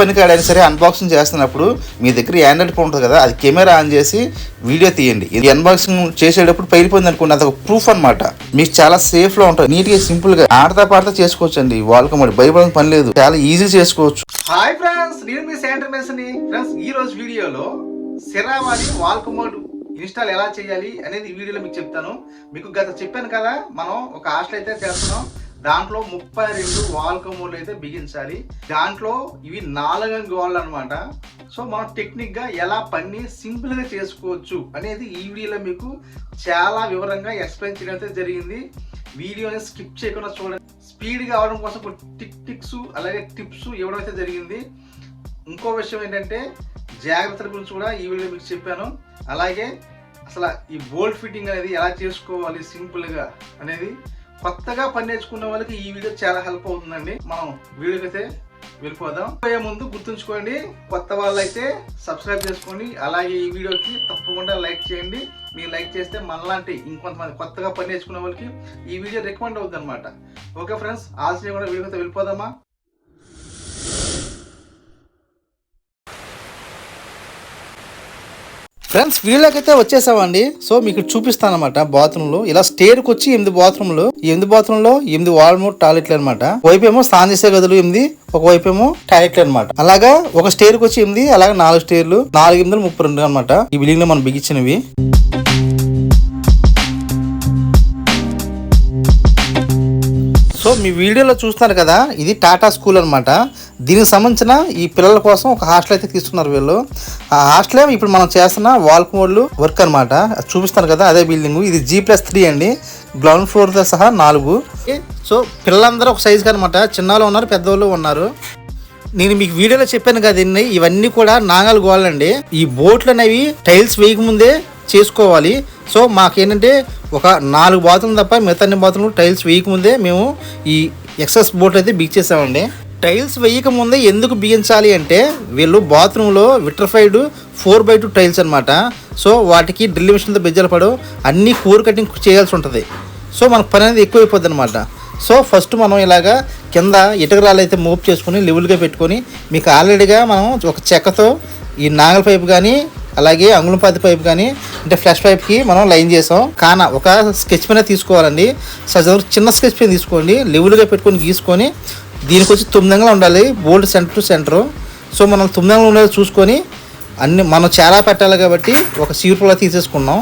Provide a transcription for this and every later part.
పని కాడైనా సరే అన్బాక్సింగ్ చేస్తున్నప్పుడు మీ దగ్గర ఆండ్రాయిడ్ ఫోన్ ఉంటుంది కదా అది కెమెరా ఆన్ చేసి వీడియో తీయండి. ఇది అన్బాక్సింగ్ చేసేటప్పుడు పైలిపోయింది అనుకోండి అది ఒక ప్రూఫ్ అనమాట మీకు చాలా సేఫ్లో ఉంటుంది నీట్గా సింపుల్గా ఆడతా పాడతా చేసుకోవచ్చు అండి వాళ్ళకి మరి భయపడిన పని లేదు. చాలా ఈజీ చేసుకోవచ్చు. హాయ్ ఫ్రెండ్స్ నేను మీ శాంటర్ మెస్ని ఫ్రెండ్స్ ఈ రోజు వీడియోలో సిరావాలి వాల్కమోడ్ ఇన్స్టాల్ ఎలా చేయాలి అనేది ఈ వీడియోలో మీకు చెప్తాను. మీకు గత చెప్పాను కదా మనం ఒక హాస్టల్ అయితే చేస్తున్నాం. దాంట్లో ముప్పై రెండు వాల్ అయితే బిగించాలి. దాంట్లో ఇవి నాలుగు గోళ్ళు అనమాట సో మనం టెక్నిక్గా ఎలా పని సింపుల్గా చేసుకోవచ్చు అనేది ఈ వీడియోలో మీకు చాలా వివరంగా ఎక్స్ప్లెయిన్ చేయడం అయితే జరిగింది. వీడియోని స్కిప్ చేయకుండా చూడండి. స్పీడ్గా అవడం కోసం టిక్ టిక్స్ అలాగే టిప్స్ ఇవ్వడం అయితే జరిగింది. ఇంకో విషయం ఏంటంటే జాగ్రత్తల గురించి కూడా ఈ వీడియో మీకు చెప్పాను. అలాగే అసలు ఈ బోల్ట్ ఫిట్టింగ్ అనేది ఎలా చేసుకోవాలి సింపుల్గా అనేది కొత్తగా పని నేర్చుకున్న వాళ్ళకి ఈ వీడియో చాలా హెల్ప్ అవుతుందండి. మనం వీడియోకి అయితే వెళ్ళిపోదాం. పోయే ముందు గుర్తుంచుకోండి కొత్త వాళ్ళైతే సబ్స్క్రైబ్ చేసుకోండి. అలాగే ఈ వీడియోకి తప్పకుండా లైక్ చేయండి. మీరు లైక్ చేస్తే మనలాంటి ఇంకొంతమంది కొత్తగా పని నేర్చుకునే వాళ్ళకి ఈ వీడియో రికమెండ్ అవుతుంది అనమాట ఓకే ఫ్రెండ్స్ ఆలస్యం కూడా వీడియోతో వెళ్ళిపోదామా? ఫ్రెండ్స్ వీడియోకి అయితే వచ్చేసామండి. సో మీకు చూపిస్తాను అనమాట బాత్రూమ్లో ఇలా స్టేర్కి వచ్చి ఎనిమిది బాత్రూమ్లు ఎనిమిది బాత్రూంలో ఎనిమిది వాల్మో టాయిలెట్లు అనమాట వైపేమో స్నానం చేసే గదులు ఎనిమిది ఒక వైపేమో టాయిలెట్లు అనమాట అలాగా ఒక స్టేర్కి వచ్చి ఎనిమిది అలాగే నాలుగు స్టేర్లు నాలుగు ఎనిమిది ముప్పై రెండు అనమాట ఈ బిల్డింగ్లో మనం బిగించినవి. సో మీ వీడియోలో చూస్తున్నారు కదా ఇది టాటా స్కూల్ అనమాట దీనికి సంబంధించిన ఈ పిల్లల కోసం ఒక హాస్టల్ అయితే తీసుకున్నారు వీళ్ళు. ఆ హాస్టలే ఇప్పుడు మనం చేస్తున్న వాల్క్ మోడ్లు వర్క్ అనమాట చూపిస్తాను కదా అదే బిల్డింగ్. ఇది జీ ప్లస్ త్రీ అండి. గ్రౌండ్ ఫ్లోర్తో సహా నాలుగు. సో పిల్లలందరూ ఒక సైజుగా అనమాట చిన్నవాళ్ళు ఉన్నారు పెద్దవాళ్ళు ఉన్నారు. నేను మీకు వీడియోలో చెప్పాను కదండి ఇవన్నీ కూడా నాగల్ గోళ్ళండి ఈ బోట్లు అనేవి టైల్స్ వేయకముందే చేసుకోవాలి. సో మాకేంటంటే ఒక నాలుగు బాత్రూమ్ తప్ప మిగతా అన్ని బాతులు టైల్స్ వేయకముందే మేము ఈ ఎక్సెస్ బోర్డ్ అయితే బిగ్ చేసామండి. టైల్స్ వేయకముందే ఎందుకు బిగించాలి అంటే వీళ్ళు బాత్రూంలో vitrified four by two tiles అనమాట సో వాటికి డ్రిల్ మిషన్తో బెజ్జలు పడవు. అన్నీ కూర్ కటింగ్ చేయాల్సి ఉంటుంది. సో మనకు పని అనేది ఎక్కువైపోద్ది అనమాట సో ఫస్ట్ మనం ఇలాగా కింద ఇటుకరాలు అయితే మూవ్ చేసుకుని లెవెల్గా పెట్టుకొని మీకు ఆల్రెడీగా మనం ఒక చెక్కతో ఈ నాగల పైపు కానీ అలాగే అంగుళంపాతి పైప్ కానీ అంటే ఫ్లాష్ పైప్కి మనం లైన్ చేసాం. కాన ఒక స్కెచ్ పైన తీసుకోవాలండి. సజ చిన్న స్కెచ్ పైన తీసుకోండి. లెవెల్గా పెట్టుకొని గీసుకొని దీనికి వచ్చి తొమ్మిదంగా ఉండాలి. Bolt centre to centre. So మనం తొమ్మిదంగా ఉండాలి చూసుకొని అన్ని మనం చాలా పెట్టాలి కాబట్టి ఒక సీపులా తీసేసుకున్నాం.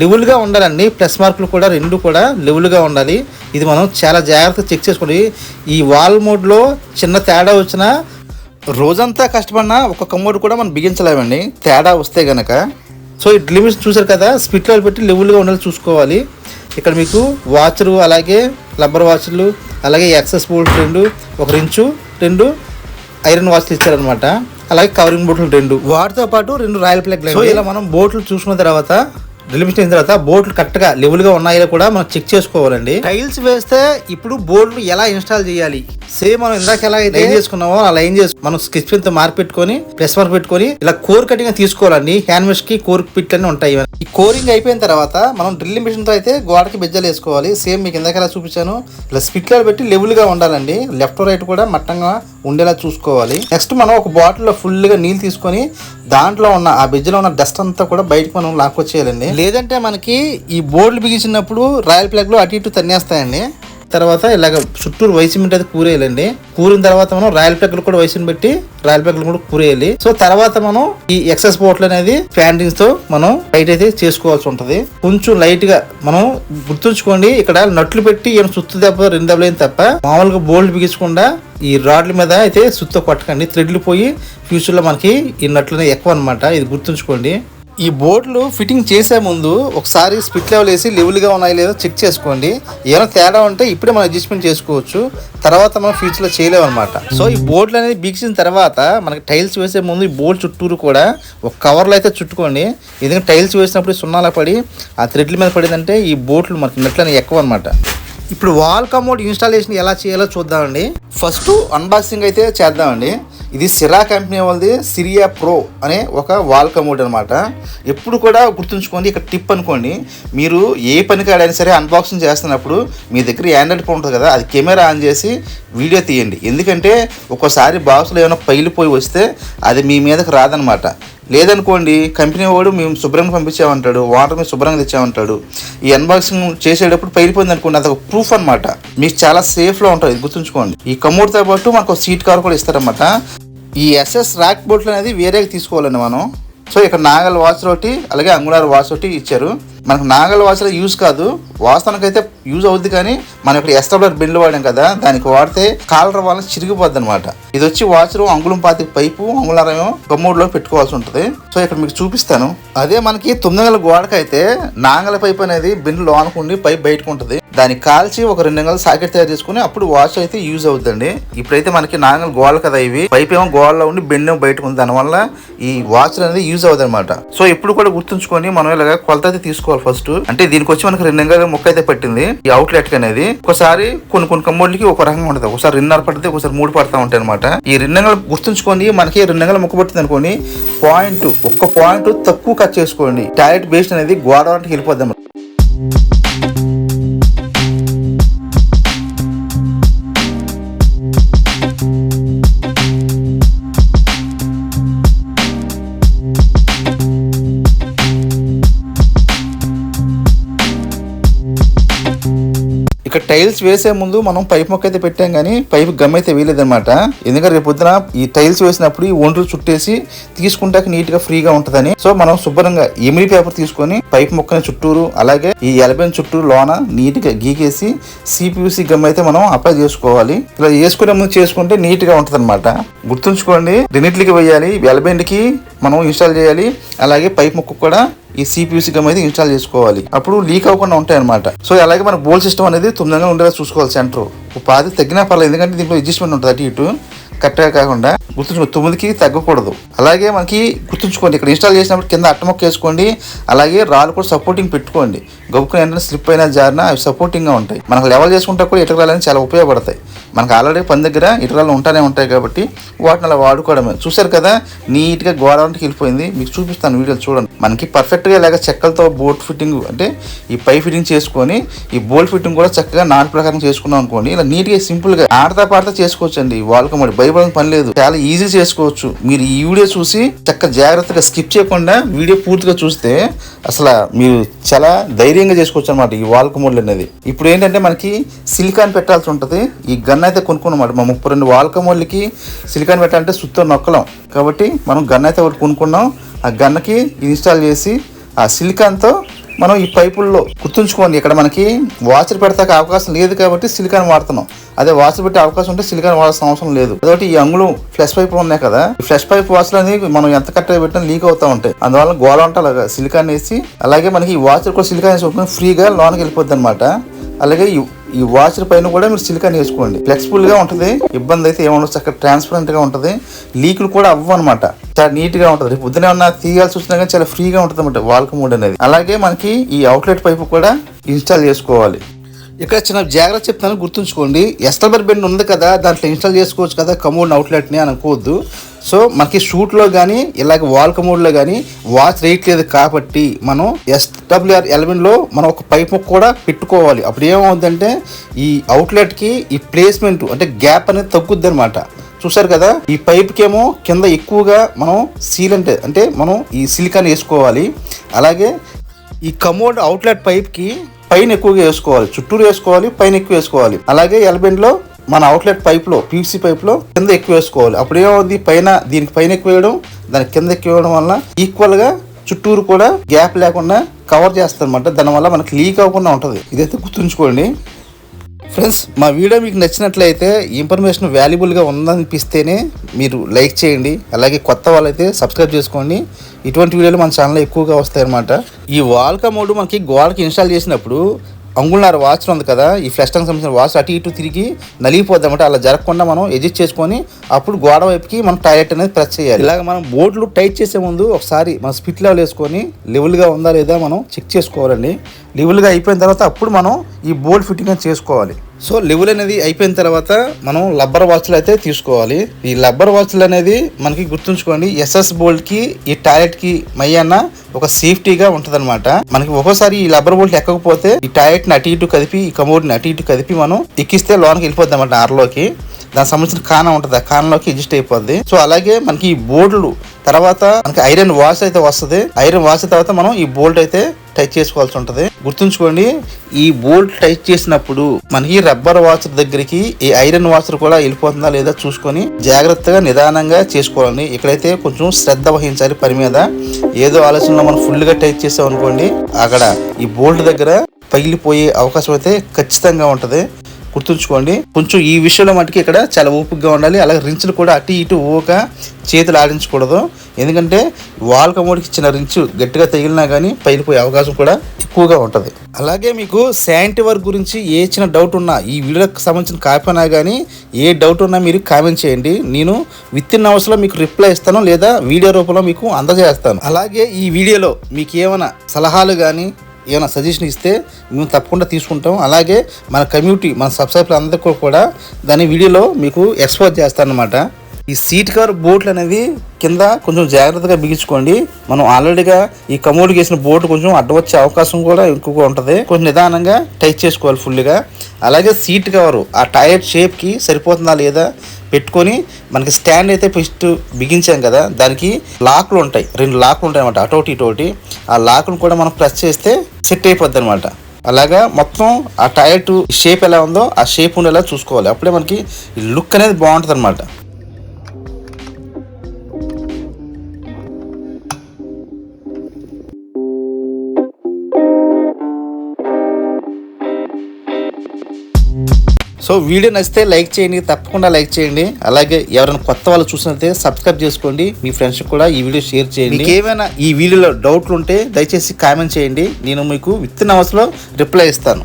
లెవెల్గా ఉండాలండి. ప్లస్ మార్కులు కూడా రెండు కూడా లెవెల్గా ఉండాలి. ఇది మనం చాలా జాగ్రత్తగా చెక్ చేసుకోండి. ఈ వాల్ మోడ్లో చిన్న తేడా వచ్చినా రోజంతా కష్టపడినా ఒక కమ్మోడు కూడా మనం బిగించలేమండి. తేడా వస్తే గనక. సో ఈ లిమిట్స్ చూసారు కదా స్పిట్లో పెట్టి లెవెల్గా ఉండాలి చూసుకోవాలి. ఇక్కడ మీకు వాచరు అలాగే రబ్బర్ వాచ్లు అలాగే యాక్సెస్ బోల్ట్ రెండు ఒక రించు రెండు ఐరన్ వాచ్లు ఇచ్చారనమాట అలాగే కవరింగ్ బోట్లు రెండు. వాటితో పాటు రెండు రాయల్ ప్లగ్ ఇలా మనం బోట్లు చూసుకున్న తర్వాత డ్రిల్ మిషన్ అయిన తర్వాత బోట్లు కరెక్ట్గా లెవెల్గా ఉన్నాయో కూడా మనం చెక్ చేసుకోవాలండి. టైల్స్ వేస్తే ఇప్పుడు బోర్డులు ఎలా ఇన్స్టాల్ చేయాలి? సేమ్ మనం ఇందాక ఎలా అయితే లైన్ చేసుకున్నామో ఆ లైన్ చేసి మనం స్కెచ్ పెన్తో మార్క్ పెట్టుకొని ప్రెస్ మార్క్ పెట్టుకొని ఇలా కోర్ కటింగ్ తీసుకోవాలండి. హ్యాండ్కి కోర్ పిట్ అన్ని ఉంటాయి. ఈ కోరింగ్ అయిపోయిన తర్వాత మనం డ్రిల్ మిషన్తో అయితే గోడకి బెజ్జలు వేసుకోవాలి. సేమ్ మీకు ఇందాక ఎలా చూపించాను. ఇలా స్పిట్లో పెట్టి లెవెల్గా ఉండాలండి. లెఫ్ట్ రైట్ కూడా మట్టంగా ఉండేలా చూసుకోవాలి. నెక్స్ట్ మనం ఒక బాటిల్లో ఫుల్గా నీళ్ళు తీసుకొని దాంట్లో ఉన్న ఆ బెజ్జలో ఉన్న డస్ట్ అంతా కూడా బయటకు మనం లాక్కొచ్చేయాలండి. లేదంటే మనకి ఈ బోర్డులు బిగించినప్పుడు రాయల్ ప్లాగ్లో అటు ఇటు తన్నేస్తాయండి. తర్వాత ఇలాగ చుట్టూరు వైసిమెంట్ అయితే కూరేయాలండి. కూరిన తర్వాత మనం రాయల్ ప్లగ్లు కూడా వైసిని పెట్టి రాయల్ ప్లగ్లు కూడా కూరేయాలి. సో తర్వాత మనం ఈ ఎక్సెస్ బోట్లు అనేది ఫ్యాండింగ్స్తో మనం లైట్ అయితే చేసుకోవాల్సి ఉంటది. కొంచెం లైట్గా మనం గుర్తుంచుకోండి ఇక్కడ నట్లు పెట్టి ఏం సుత్తు దెబ్బ రెండు దెబ్బలు తప్ప మామూలుగా బోల్డ్ బిగించకుండా ఈ రాడ్ల మీద అయితే సుత్తో కొట్టకండి. థ్రెడ్లు పోయి ఫ్యూచర్లో మనకి ఈ నట్లు ఎక్కువ అనమాట ఇది గుర్తుంచుకోండి. ఈ బోర్డులు ఫిట్టింగ్ చేసే ముందు ఒకసారి స్పిట్ లెవెల్ వేసి లెవెల్గా ఉన్నాయో లేదో చెక్ చేసుకోండి. ఏమైనా తేడా ఉంటే ఇప్పుడే మనం అడ్జస్ట్మెంట్ చేసుకోవచ్చు. తర్వాత మనం ఫ్యూచర్లో చేయలేము అనమాట సో ఈ బోర్డులు అనేది బిగిసిన తర్వాత మనకి టైల్స్ వేసే ముందు ఈ బోర్డు చుట్టూరు కూడా ఒక కవర్లో అయితే చుట్టుకోండి. ఎందుకంటే టైల్స్ వేసినప్పుడు సున్నాల పడి ఆ థ్రెడ్ల మీద పడిందంటే ఈ బోట్లు మనకి నెట్లని ఎక్కువ అనమాట ఇప్పుడు వాల్ కమోడ్ ఇన్స్టాలేషన్ ఎలా చేయాలో చూద్దామండి. ఫస్ట్ అన్బాక్సింగ్ అయితే చేద్దామండి. ఇది సిరా కంపెనీ వాళ్ళది సిరియా ప్రో అనే ఒక వాల్ కమోడ్ అనమాట ఎప్పుడు కూడా గుర్తుంచుకోండి ఇక్కడ టిప్ అనుకోండి. మీరు ఏ పని కాడైనా సరే అన్బాక్సింగ్ చేస్తున్నప్పుడు మీ దగ్గర యాండ్రాయిడ్ ఫోన్ ఉంటుంది కదా అది కెమెరా ఆన్ చేసి వీడియో తీయండి. ఎందుకంటే ఒక్కోసారి బాక్స్లో ఏమైనా పగిలిపోయి వస్తే అది మీ మీదకి రాదనమాట. లేదనుకోండి కంపెనీ వాడు మేము శుభ్రంగా పంపించామంటాడు వాటర్ మేము శుభ్రంగా తెచ్చామంటాడు. ఈ అన్బాక్సింగ్ చేసేటప్పుడు పగిలిపోయింది అనుకోండి అదొక ప్రూఫ్ అనమాట మీకు చాలా సేఫ్లో ఉంటుంది గుర్తుంచుకోండి. ఈ కమోడ్తో పాటు మనకు సీట్ కవర్ కూడా ఇస్తారనమాట ఈ ఎస్ఎస్ ర్యాక్ బోట్లు అనేది వేరేగా తీసుకోవాలండి మనం. సో ఇక్కడ నాగల్ వాచ్ ఒకటి అలాగే అంగుళార్ వాచ్ ఒకటి ఇచ్చారు. మనకు నాగల వాచ్లో యూజ్ కాదు వాస్తవానికి అయితే యూజ్ అవుద్ది కానీ మనం ఇప్పుడు ఎస్టాబ్లర్ బిల్లు వాడాం కదా దానికి వాడితే కాలర్ వాళ్ళని చిరిగిపోద్ది అనమాట ఇది వచ్చి వాచ్ అంగుళం పాతి పైపు అంగుళారం గమ్మూడులో పెట్టుకోవాల్సి ఉంటుంది. సో ఇక్కడ మీకు చూపిస్తాను. అదే మనకి తొమ్మిది వందల గోడకైతే నాగల పైప్ అనేది బిన్ను లోనకుండి పైప్ బయటకు ఉంటుంది. దాన్ని కాల్చి ఒక రెండు నెలలు సాకెట్ తయారు చేసుకుని అప్పుడు వాచ్ అయితే యూజ్ అవుతుందండి ఇప్పుడైతే మనకి నాగల గోడలు కదా ఇవి. పైప్ ఏమో గోడలో ఉండి బెండ్ ఏమో బయటకు ఉంది. దానివల్ల ఈ వాచ్ అనేది యూజ్ అవుతుంది అనమాట సో ఇప్పుడు కూడా గుర్తుంచుకొని మనం ఇలాగ కొలత అయితే తీసుకోవాలి. ఫస్ట్ అంటే దీనికి వచ్చి మనకి రెండు నెలల మొక్క అయితే పట్టింది. ఈ అవుట్లెట్ అనేది. ఒకసారి కొన్ని కొన్ని కమ్మోళ్ళకి ఒక రకంగా ఉంటుంది. ఒకసారి రెండున్నర పడితే ఒకసారి మూడు పడతా ఉంటాయి అనమాట ఈ రెండు గుర్తుంచుకొని మనకి రెండు మొక్క పట్టింది అనుకోండి పాయింట్ ఒక్క పాయింట్ తక్కువ కట్ చేసుకోండి. టాయిలెట్ బేస్ట్ అనేది గోడ వెళ్ళిపోద్దాం వెళ్ళిపోద్ది ఇక్కడ టైల్స్ వేసే ముందు మనం పైప్ మొక్క అయితే పెట్టాం కానీ పైప్ గమ్ అయితే వేయలేదన్నమాట. ఎందుకంటే రేపు పొద్దున ఈ టైల్స్ వేసినప్పుడు ఈ ఒండ్రు చుట్టేసి తీసుకుంటాక నీట్గా ఫ్రీగా ఉంటదని. సో మనం శుభ్రంగా ఎమిడి పేపర్ తీసుకొని పైప్ మొక్కని చుట్టూరు అలాగే ఈ ఎలబెన్ చుట్టూరు లోన నీట్గా గీకేసి సిపియూసి గమ్ అయితే మనం అప్లై చేసుకోవాలి. ఇలా వేసుకునే ముందు చేసుకుంటే నీట్గా ఉంటది గుర్తుంచుకోండి రెండింటికి వేయాలి. ఎలబెండ్కి మనం ఇన్స్టాల్ చేయాలి. అలాగే పైప్ ముక్కు కూడా ఈ సిపియూసి గమ్ అయితే ఇన్స్టాల్ చేసుకోవాలి. అప్పుడు లీక్ అవ్వకుండా ఉంటాయి అనమాట సో అలాగే మన బోల్ సిస్టమ్ అనేది తొందరగా ఉండేలా చూసుకోవాలి సెంటర్ పాది తగ్గినా పర్లేదు ఎందుకంటే దీంట్లో అడ్జస్ట్మెంట్ ఉంటుంది అటు ఇటు. కరెక్ట్గా కాకుండా గుర్తుంచుకో తొమ్మిదికి తగ్గకూడదు. అలాగే మనకి గుర్తుంచుకోండి ఇక్కడ ఇన్స్టాల్ చేసినప్పుడు కింద అట్టమొక్క వేసుకోండి అలాగే రాళ్ళు కూడా సపోర్టింగ్ పెట్టుకోండి. గొప్పకుని ఏంటంటే స్లిప్ అయినా జారినా అవి సపోర్టింగ్గా ఉంటాయి. మనకు లెవెల్ చేసుకుంటే కూడా ఇటరాలు అనేది చాలా ఉపయోగపడతాయి. మనకు ఆల్రెడీ పని దగ్గర ఇటరాలు ఉంటానే ఉంటాయి కాబట్టి వాటిని అలా వాడుకోవడమే. చూశారు కదా నీట్గా గోడ వంటికి వెళ్ళిపోయింది. మీకు చూపిస్తాను వీడియోలు చూడండి. మనకి పర్ఫెక్ట్గా ఇలాగ చెక్కలతో బోట్ ఫిట్టింగ్ అంటే ఈ పై ఫిట్టింగ్ చేసుకొని ఈ బోల్ట్ ఫిట్టింగ్ కూడా చక్కగా నాటు ప్రకారం చేసుకున్నాం అనుకోండి ఇలా నీట్గా సింపుల్గా ఆడతా పాడతా చేసుకోవచ్చండి. వాళ్ళకి మరి భయపడిన పని లేదు. చాలా ఈజీ చేసుకోవచ్చు. మీరు ఈ వీడియో చూసి చక్కగా జాగ్రత్తగా స్కిప్ చేయకుండా వీడియో పూర్తిగా చూస్తే అసలు మీరు చాలా ధైర్యంగా చేసుకోవచ్చు అనమాట ఈ వాల్ కమోడ్లు అనేది. ఇప్పుడు ఏంటంటే మనకి సిలికాన్ పెట్టాల్సి ఉంటుంది. ఈ గన్ అయితే కొనుక్కున్నమాట మా ముప్పై రెండు వాల్క కమోడ్లకి సిలికాన్ పెట్టాలంటే సుత్తో నొక్కలం. కాబట్టి మనం గన్ అయితే ఒకటి కొనుక్కున్నాం. ఆ గన్నకి ఇన్స్టాల్ చేసి ఆ సిలికాన్తో మనం ఈ పైపుల్లో గుర్తుంచుకోండి ఇక్కడ మనకి వాచర్ పెడతాక అవకాశం లేదు కాబట్టి సిలికాన్ వాడుతున్నాం. అదే వాచర్ పెట్టే అవకాశం ఉంటే సిలికాన్ వాడాల్సిన అవసరం లేదు. అదొకటి ఈ అంగుళం ఫ్లెష్ పైపులు ఉన్నాయి కదా ఈ ఫ్లెష్ పైప్ వాచ్లు అనేది మనం ఎంత కరెక్ట్గా పెట్టినా లీక్ అవుతా ఉంటాయి. అందువల్ల గోడ ఉంటే అలాగా సిలికాన్ వేసి అలాగే మనకి ఈ వాచర్ కూడా సిలికాన్ వేసి ఫ్రీగా లోనకి వెళ్ళిపోద్ది అనమాట అలాగే ఈ వాచ్ పైన కూడా మీరు సిలికాన్ వేసుకోండి. ఫ్లెక్సిబుల్గా ఉంటుంది. ఇబ్బంది అయితే ఏమన్నా చక్కగా ట్రాన్స్పరెంట్గా ఉంటుంది. లీకులు కూడా అవ్వవు అనమాట చాలా నీట్గా ఉంటుంది. రేపు పొద్దున ఏమన్నా తీయాల్సి వచ్చినా కానీ చాలా ఫ్రీగా ఉంటుంది అనమాట వాల్క మోడ్ అనేది. అలాగే మనకి ఈ అవుట్లెట్ పైపు కూడా ఇన్స్టాల్ చేసుకోవాలి. ఇక్కడ చిన్న జాగ్రత్త చెప్తాను గుర్తుంచుకోండి. ఎస్టల్బర్ బెండ్ ఉంది కదా దాంట్లో ఇన్స్టాల్ చేసుకోవచ్చు కదా కమోడ్ అవుట్లెట్ని అనుకోవద్దు. సో మనకి షూట్లో కానీ ఇలాగ వాల్ కమోడ్లో కానీ వాచ్ రేట్ లేదు కాబట్టి మనం ఎస్డబ్ల్యూఆర్ ఎలవెన్లో మనం ఒక పైప్ కూడా పెట్టుకోవాలి. అప్పుడు ఏమవుతుందంటే ఈ అవుట్లెట్కి ఈ ప్లేస్మెంట్ అంటే గ్యాప్ అనేది తగ్గుద్ది అనమాట చూసారు కదా ఈ పైప్కేమో కింద ఎక్కువగా మనం సీలెంట్ అంటే మనం ఈ సిలికాన్ వేసుకోవాలి. అలాగే ఈ కమోడ్ అవుట్లెట్ పైప్కి పైన ఎక్కువగా వేసుకోవాలి. చుట్టూరు వేసుకోవాలి పైన ఎక్కువ వేసుకోవాలి. అలాగే ఎల్బెండ్లో మన అవుట్లెట్ పైప్లో పీవీసీ పైప్లో కింద ఎక్కువ వేసుకోవాలి. అప్పుడు ఏమవుతుంది పైన దీనికి పైన ఎక్కువ వేయడం దాని కింద ఎక్కువ వేయడం వల్ల ఈక్వల్గా చుట్టూరు కూడా గ్యాప్ లేకుండా కవర్ చేస్తారనమాట దానివల్ల మనకి లీక్ అవ్వకుండా ఉంటుంది. ఇదైతే గుర్తుంచుకోండి. ఫ్రెండ్స్ మా వీడియో మీకు నచ్చినట్లయితే ఇన్ఫర్మేషన్ వాల్యుబుల్గా ఉందనిపిస్తేనే మీరు లైక్ చేయండి. అలాగే కొత్త వాళ్ళైతే సబ్స్క్రైబ్ చేసుకోండి. ఇటువంటి వీడియోలు మన ఛానల్లో ఎక్కువగా వస్తాయన్నమాట. ఈ వాల్కా మోడ్ మనకి గోడకి ఇన్స్టాల్ చేసినప్పుడు అంగుళారు వాచ్ ఉంది కదా ఈ ఫ్లెష్ టంగ్ సంబంధించిన వాచ్ అటు ఇటు తిరిగి నలిగిపోద్దామంటే అలా జరగకుండా మనం ఎడ్జస్ట్ చేసుకొని అప్పుడు గోడ వైపుకి మనం టాయిలెట్ అనేది ప్రెస్ చేయాలి. ఇలాగ మనం బోర్డులు టైట్ చేసే ముందు ఒకసారి మన స్పిట్ లెవెల్ వేసుకొని లెవెల్గా ఉందా లేదా మనం చెక్ చేసుకోవాలండి. లెవెల్గా అయిపోయిన తర్వాత అప్పుడు మనం ఈ బోల్ట్ ఫిట్టింగ్ అనేది చేసుకోవాలి. సో లెవెల్ అనేది అయిపోయిన తర్వాత మనం లబ్బర్ వాచ్లు అయితే తీసుకోవాలి. ఈ లబ్బర్ వాచ్లు అనేది మనకి గుర్తుంచుకోండి ఎస్ఎస్ బోల్ట్కి ఈ టాయిలెట్కి మయ్యన్న ఒక సేఫ్టీగా ఉంటుందన్నమాట. మనకి ఒక్కోసారి ఈ లబ్బర్ బోల్ట్ ఎక్కకపోతే ఈ టాయిలెట్ని అటు ఇటు కదిపి ఈ కమోడ్ని అటు ఇటు కదిపి మనం ఎక్కిస్తే లోనికి వెళ్ళిపోద్ది అనమాట ఆర్లోకి. దానికి సంబంధించిన కాన ఉంటుంది ఆ కానంలోకి అడ్జస్ట్ అయిపోద్ది. సో అలాగే మనకి ఈ బోర్డులు తర్వాత మనకి ఐరన్ వాష్ అయితే వస్తుంది. ఐరన్ వాష్ తర్వాత మనం ఈ బోల్ట్ అయితే టచ్ చేసుకోవాల్సి ఉంటుంది. గుర్తుంచుకోండి ఈ బోల్ట్ టైట్ చేసినప్పుడు మనకి రబ్బర్ వాచర్ దగ్గరికి ఈ ఐరన్ వాచర్ కూడా వెళ్ళిపోతుందా లేదా చూసుకొని జాగ్రత్తగా నిదానంగా చేసుకోవాలండి. ఇక్కడైతే కొంచెం శ్రద్ధ వహించాలి పని మీద. ఏదో ఆలోచనలో మనం ఫుల్గా టైట్ చేసాం అనుకోండి అక్కడ ఈ బోల్ట్ దగ్గర పగిలిపోయే అవకాశం అయితే ఖచ్చితంగా ఉంటుంది. గుర్తుంచుకోండి. కొంచెం ఈ విషయంలో మటుకు ఇక్కడ చాలా ఓపికగా ఉండాలి. అలాగే రించులు కూడా అటు ఇటు ఊక చేతులు ఆడించకూడదు. ఎందుకంటే వాల్ కమోడికి ఇచ్చిన రించు గట్టిగా తగిలినా కానీ పైలిపోయే అవకాశం కూడా ఎక్కువగా ఉంటుంది. అలాగే మీకు శాంటి వర్క్ గురించి ఏ చిన్న డౌట్ ఉన్నా ఈ వీడియోకి సంబంధించిన కాపీనా కానీ ఏ డౌట్ ఉన్నా మీరు కామెంట్ చేయండి. నేను విత్ ఇన్ అవర్స్లో మీకు రిప్లై ఇస్తాను లేదా వీడియో రూపంలో మీకు అందజేస్తాను. అలాగే ఈ వీడియోలో మీకు ఏమైనా సలహాలు కానీ ఏమైనా సజెషన్ ఇస్తే మేము తప్పకుండా తీసుకుంటాం. అలాగే మన కమ్యూనిటీ మన సబ్స్క్రైబర్లు అందరికీ కూడా దాని వీడియోలో మీకు ఎక్స్పోజ్ చేస్తానమాట ఈ సీట్ కవర్ బోట్లు అనేది కింద కొంచెం జాగ్రత్తగా బిగించుకోండి. మనం ఆల్రెడీగా ఈ కమోడ్కి వేసిన బోట్ కొంచెం అడ్డు వచ్చే అవకాశం కూడా ఎక్కువగా ఉంటుంది. కొంచెం నిదానంగా టైట్ చేసుకోవాలి ఫుల్గా అలాగే సీట్ కవరు ఆ టైర్ షేప్కి సరిపోతుందా లేదా పెట్టుకొని మనకి స్టాండ్ అయితే ఫస్ట్ బిగించాం కదా దానికి లాక్లు ఉంటాయి. రెండు లాక్లు ఉంటాయి అనమాట అటోటి ఇటోటి. ఆ లాక్ను కూడా మనం ప్రెస్ చేస్తే సెట్ అయిపోద్ది అనమాట అలాగా మొత్తం ఆ టైర్ షేప్ ఎలా ఉందో ఆ షేప్ ఉండేలా చూసుకోవాలి. అప్పుడే మనకి లుక్ అనేది బాగుంటుంది అనమాట సో వీడియో నచ్చితే లైక్ చేయండి తప్పకుండా లైక్ చేయండి. అలాగే ఎవరైనా కొత్త వాళ్ళు చూసినట్లయితే సబ్స్క్రైబ్ చేసుకోండి. మీ ఫ్రెండ్స్ కూడా ఈ వీడియో షేర్ చేయండి. మీకు ఏమైనా ఈ వీడియోలో డౌట్లు ఉంటే దయచేసి కామెంట్ చేయండి. నేను మీకు విత్ ఇన్ అవర్స్లో రిప్లై ఇస్తాను.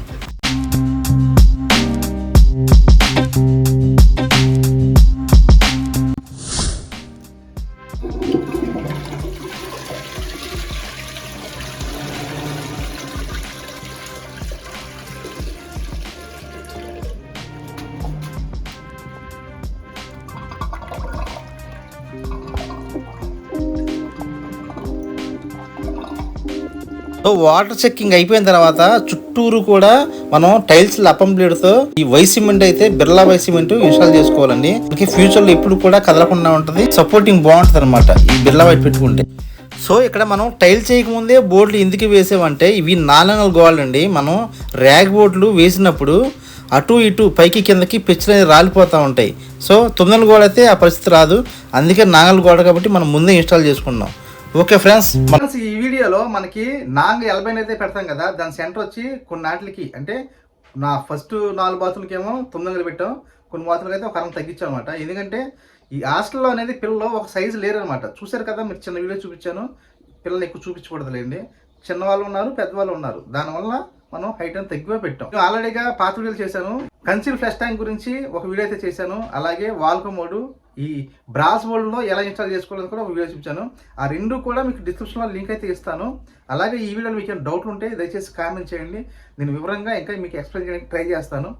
సో వాటర్ చెక్కింగ్ అయిపోయిన తర్వాత చుట్టూరు కూడా మనం టైల్స్ లప్పం బ్లేడ్తో ఈ వై సిమెంట్ అయితే బిర్లా వై సిమెంట్ ఇన్స్టాల్ చేసుకోవాలండి. మనకి ఫ్యూచర్లో ఎప్పుడు కూడా కదలకుండా ఉంటుంది. సపోర్టింగ్ బాగుంటుంది అనమాట ఈ బిర్లా వైట్ పెట్టుకుంటే. సో ఇక్కడ మనం టైల్ చేయకముందే బోర్డులు ఎందుకు వేసామంటే ఇవి నాలుగు గోడలు అండి. మనం ర్యాగ్ బోర్డులు వేసినప్పుడు అటు ఇటు పైకి కిందకి పిచ్చలు అనేది రాలిపోతూ ఉంటాయి. సో తొమ్మిది గోడ అయితే ఆ పరిస్థితి రాదు. అందుకే నాగల గోడ కాబట్టి మనం ముందే ఇన్స్టాల్ చేసుకున్నాం ఓకే ఫ్రెండ్స్ ఫ్రెండ్స్ ఈ వీడియోలో మనకి నాంగ్ ఎల్బైన్ అయితే పెడతాం కదా దాని సెంటర్ వచ్చి కొన్ని నాటికి అంటే నా ఫస్ట్ నాలుగు బాతులకి ఏమో తొమ్మిది వందలు పెట్టాం కొన్ని బాతులకి అయితే ఒక అరం తగ్గించాం అనమాట ఎందుకంటే ఈ హాస్టల్లో అనేది పిల్లలు ఒక సైజు లేరు అనమాట చూశారు కదా మీరు చిన్న వీడియో చూపించాను పిల్లల్ని ఎక్కువ చూపించకూడదులేండి. చిన్నవాళ్ళు ఉన్నారు పెద్దవాళ్ళు ఉన్నారు. దానివల్ల మనం హైట్ అని తగ్గివే పెట్టాం. నేను ఆల్రెడీగా పాత వీడియోలు చేశాను. కన్సిల్ ఫ్లెష్ ట్యాంక్ గురించి ఒక వీడియో అయితే చేశాను. అలాగే వాల్కో మోడు ఈ బ్రాస్ వరల్డ్లో ఎలా ఇన్స్టాల్ చేసుకోవాలని కూడా ఒక వీడియో చూపించాను. ఆ రెండు కూడా మీకు డిస్క్రిప్షన్లో లింక్ అయితే ఇస్తాను. అలాగే ఈ వీడియోలో మీకు ఏమైనా డౌట్లు ఉంటే దయచేసి కామెంట్ చేయండి. నేను వివరంగా ఇంకా మీకు ఎక్స్ప్లెయిన్ చేయడానికి ట్రై చేస్తాను.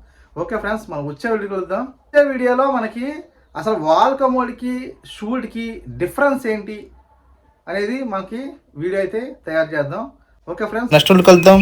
ఓకే ఫ్రెండ్స్ మనం వచ్చే వీడియో కలుద్దాం వచ్చే వీడియోలో మనకి అసలు వాల్ కమోడ్కి షూట్కి డిఫరెన్స్ ఏంటి అనేది మనకి వీడియో అయితే తయారు చేద్దాం. ఓకే ఫ్రెండ్స్ నెక్స్ట్ కలుద్దాం.